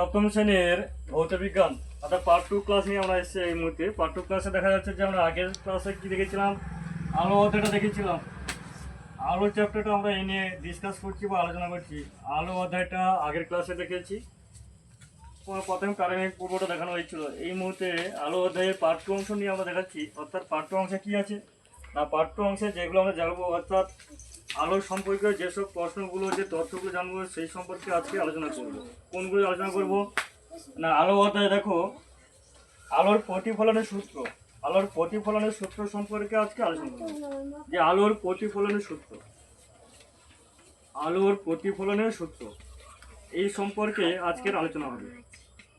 সপ্তম শ্রেণির ভৌত বিজ্ঞান অর্থাৎ পার্ট টু ক্লাস নিয়ে আমরা এসেছি এই মুহূর্তে। পার্ট টু ক্লাসে দেখা যাচ্ছে যে আমরা আগের ক্লাসে কি দেখেছিলাম? আলো অধ্যায়টা দেখেছিলাম। আলো চ্যাপ্টারটা আমরা এই নিয়ে ডিসকাস করছি বা আলোচনা করছি। আলো অধ্যায়টা আগের ক্লাসে দেখেছি। প্রথম প্রারম্ভিক পূর্বটা দেখানো হয়েছিল। এই মুহূর্তে আলো অধ্যায়ের পার্ট টু অংশ নিয়ে আমরা দেখাচ্ছি। অর্থাৎ পার্ট টু অংশে কী আছে? না পার্ট টু অংশে যেগুলো আমরা জানব, অর্থাৎ আলোর সম্পর্কে যেসব প্রশ্নগুলো যে তথ্যগুলো জানব, সেই সম্পর্কে আজকে আলোচনা করব। কোনগুলো আলোচনা করব? না, আলো অধ্যায় দেখো, আলোর প্রতিফলনের সূত্র। আলোর প্রতিফলনের সূত্র সম্পর্কে আজকে আলোচনা করব। যে আলোর প্রতিফলনের সূত্র। আলোর প্রতিফলনের সূত্র। এই সম্পর্কে আজকের আলোচনা হবে।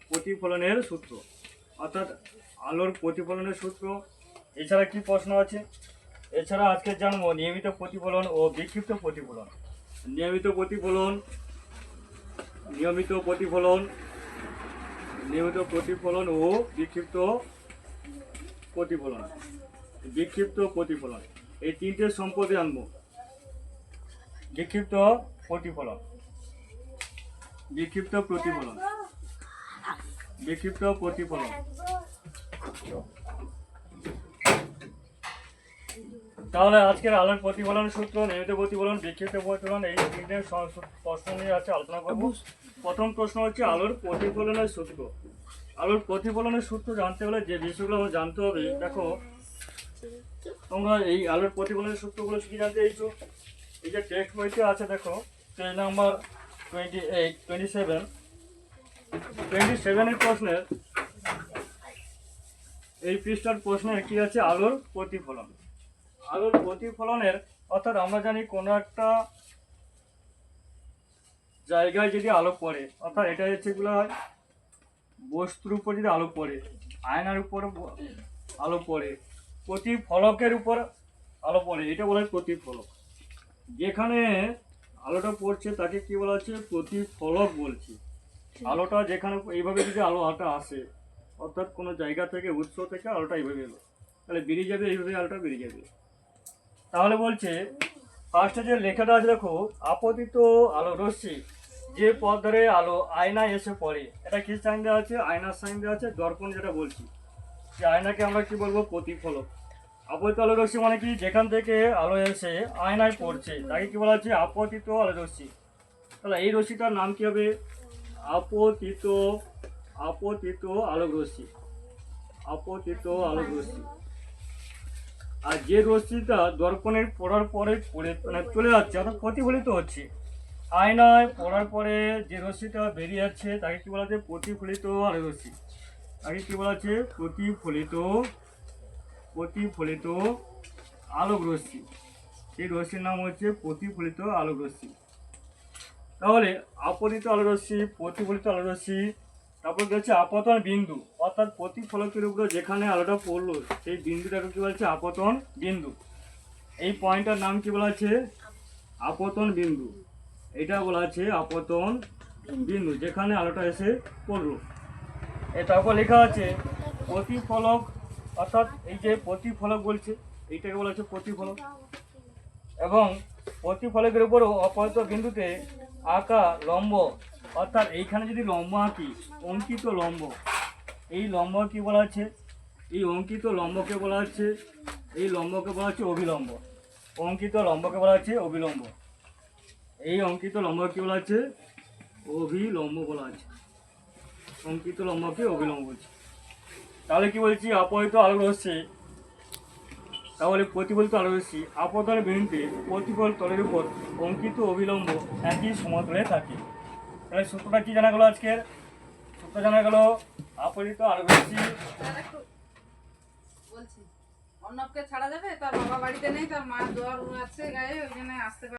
প্রতিফলনের সূত্র। অর্থাৎ আলোর প্রতিফলনের সূত্র। এছাড়া কি প্রশ্ন আছে? এছাড়া আজকে জানব নিয়মিত প্রতিফলন ও বিক্ষিপ্ত প্রতিফলন। নিয়মিত প্রতিফলন নিয়মিত প্রতিফলন নিয়মিত প্রতিফলন ও বিক্ষিপ্ত প্রতিফলন। বিক্ষিপ্ত প্রতিফলন। এই তিনটে সম্পদে আনব। বিক্ষিপ্ত প্রতিফলন। বিক্ষিপ্ত প্রতিফলন। বিক্ষিপ্ত প্রতিফলন। তাহলে আজকের আলোর প্রতিফলন সূত্র নিয়মিত প্রতিফলন বিক্ষিপ্ত প্রতিফলন এই তিনটে প্রশ্ন নিয়ে আছে আলোচনা করব। প্রথম প্রশ্ন হচ্ছে আলোর প্রতিফলনের সূত্র। আলোর প্রতিফলনের সূত্র জানতে হলে যে বিষয়গুলো আমার জানতে হবে দেখো তোমরা এই আলোর প্রতিফলনের সূত্রগুলো কি জানতে চাইছো? এই যে টেক্সট বইতে আছে দেখো page number twenty eight twenty seven twenty সেভেনের প্রশ্নের এই পৃষ্ঠার প্রশ্নে কি আছে? আলোর প্রতিফলন। আলোর প্রতিফলনের অর্থাৎ আমরা জানি কোনো একটা জায়গায় যদি আলো পড়ে, অর্থাৎ এটা হচ্ছে এগুলো বস্তুর উপর যদি আলো পড়ে, আয়নার উপর আলো পড়ে, প্রতিফলকের উপর আলো পড়ে, এটা বলা হয় প্রতিফলক। যেখানে আলোটা পড়ছে তাকে কি বলা হচ্ছে? প্রতিফলক বলছি। আলোটা যেখানে এইভাবে যদি আলো আলোটা আসে, অর্থাৎ কোনো জায়গা থেকে, উৎস থেকে আলোটা এইভাবে এলো। তাহলে বেরিয়ে যাবে, এইভাবে আলোটা বেরিয়ে যাবে। তাহলে বলছে ফার্স্টে যে লেখাটা আছে দেখো, আপতিত আলো রশ্মি, যে পথ ধরে আলো আয়নায় এসে পড়ে। এটা কি সাইন দেওয়া আছে? আয়নার সাইন দেওয়া আছে? দর্পণ যেটা বলছি। যে আয়নাকে আমরা কি বলব? প্রতিফলক। আপতিত আলো রশ্মি মানে কি? যেখান থেকে আলো এসে আয়নায় পড়ছে। তাকে কি বলা হচ্ছে? আপতিত আলো রশ্মি। তাহলে এই রশ্মিটার নাম কি হবে? আপতিত আপতিত আলোক রশ্মি। আপতিত আলোক রশ্মি। আর যে রশ্মিটা দর্পণের পড়ার পরে পড়ে মানে চলে যাচ্ছে, অর্থাৎ প্রতিফলিত হচ্ছে। আয়নায় পড়ার পরে যে রশ্মিটা বেরিয়ে যাচ্ছে, তাকে কি বলা হচ্ছে? প্রতিফলিত আলোক রশ্মি। তাকে কী বলা হচ্ছে? প্রতিফলিত প্রতিফলিত আলোক রশ্মি। এই রশ্মির নাম হচ্ছে প্রতিফলিত আলোক রশ্মি। তাহলে, আপতিত আলোরশ্মি প্রতিফলিত আলোরশ্মি তারপর কি হচ্ছে আপতন বিন্দু। অর্থাৎ প্রতিফলকের উপরে যেখানে আলোটা পড়ল, সেই বিন্দুটাকে কি বলছে আপতন বিন্দু। এই পয়েন্টটার নাম কি বলা আছে আপতন বিন্দু। এটা বলা আছে আপতন বিন্দু, যেখানে আলোটা এসে পড়ল। এ তারপর লেখা আছে প্রতিফলক অর্থাৎ এই যে প্রতিফলক বলছে, এইটাকে বলা হচ্ছে প্রতিফলক এবং প্রতিফলকের উপরও অপরিত বিন্দুতে আঁকা লম্ব অর্থাৎ এইখানে যদি লম্ব আঁকি, অঙ্কিত লম্ব, এই লম্ব কি বলা হচ্ছে, এই অঙ্কিত লম্বকে বলা হচ্ছে, এই লম্বকে বলা হচ্ছে অবিলম্ব, অঙ্কিত লম্বকে বলা হচ্ছে অবিলম্ব, এই অঙ্কিত লম্ব কি বলা হচ্ছে অভিলম্ব বলা আছে অঙ্কিত লম্বকে অবিলম্ব বলছে। তাহলে কি বলছি অপরিত আলোক হচ্ছে, তাহলে প্রতিফলিত আলো রশ্মি আপতনের বিন্দুতে প্রতিফল তলের উপর অঙ্কিত অবিলম্ব একই সমতলে থাকে। তাহলে সূত্রটা কি জানা গেলো আজকের? সূত্র জানা গেল রশ্মি বলছি। অর্ণবকে ছাড়া যাবে? তার বাবা বাড়িতে নেই, তার মা জ্বর আছে গায়ে, ওই জন্য আসতে